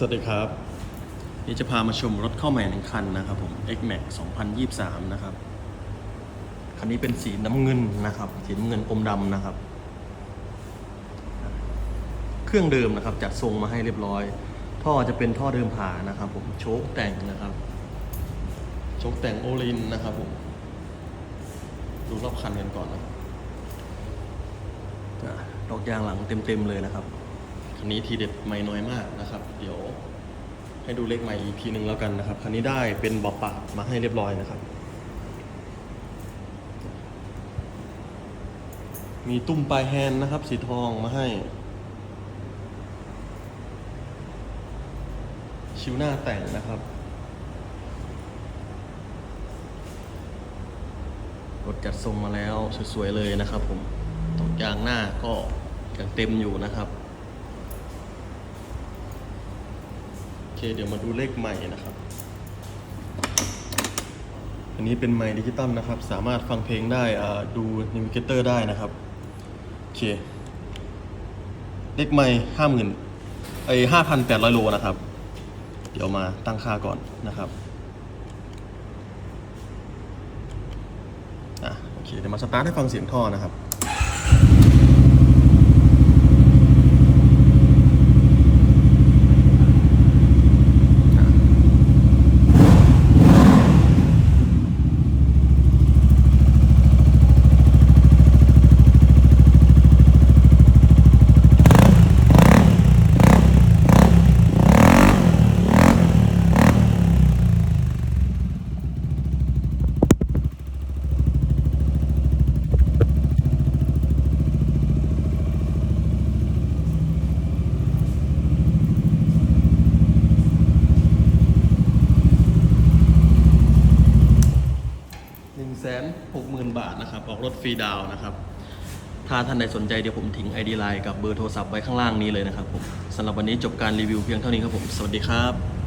สวัสดีครับนี่จะพามาชมรถเข้าใหม่หนึ่งคันนะครับผม X Max 2023 นะครับ คันนี้เป็นสีน้ำเงินนะครับ สีน้ำเงินอมดำนะครับ เครื่องเดิมนะครับ จัดทรงมาให้เรียบร้อย ท่อจะเป็นท่อเดิมผ่านะครับผม โชคแต่งนะครับ โชคแต่งโอลินนะครับผม ดูรอบคันกันก่อนนะครับอะดอกยางหลังเต็มๆเลยนะครับ คันนี้ทีเด็ดไม่น้อยมากนะครับ เดี๋ยวให้ดูเลขใหม่อีกทีหนึ่งแล้วกันนะครับ คันนี้ได้เป็นบาะปากมาให้เรียบร้อยนะครับ มีตุ้มปลายแฮนด์นะครับ สีทองมาให้ ชิวหน้าแต่งนะครับรถจัดทรงมาแล้วสวยๆเลยนะครับผมตกยางหน้าก็ยังเต็มอยู่นะครับ โอ เคเดี๋ยวมาดูเลขใหม่นะครับ อันนี้เป็นไมค์ดิจิตอลนะครับ สามารถฟังเพลงได้ดูนิวิเกเตอร์ได้นะครับโอเค เลขใหม่ห้าหมื่นไอห้าพันแปดร้อยโลนะครับ เดี๋ยวมาตั้งค่าก่อนนะครับอะโอเคเดี๋ยวมาสตาร์ทให้ฟังเสียงท่อนะครับ 0 0 0 บาทนะครับ ออกรถฟรีดาวน์นะครับ ถ้าท่านใดสนใจเดี๋ยวผมทิ้ง ID Line กับเบอร์โทรศัพท์ไว้ข้างล่างนี้เลยนะครับผมสำหรับวันนี้จบการรีวิวเพียงเท่านี้ครับผม สวัสดีครับ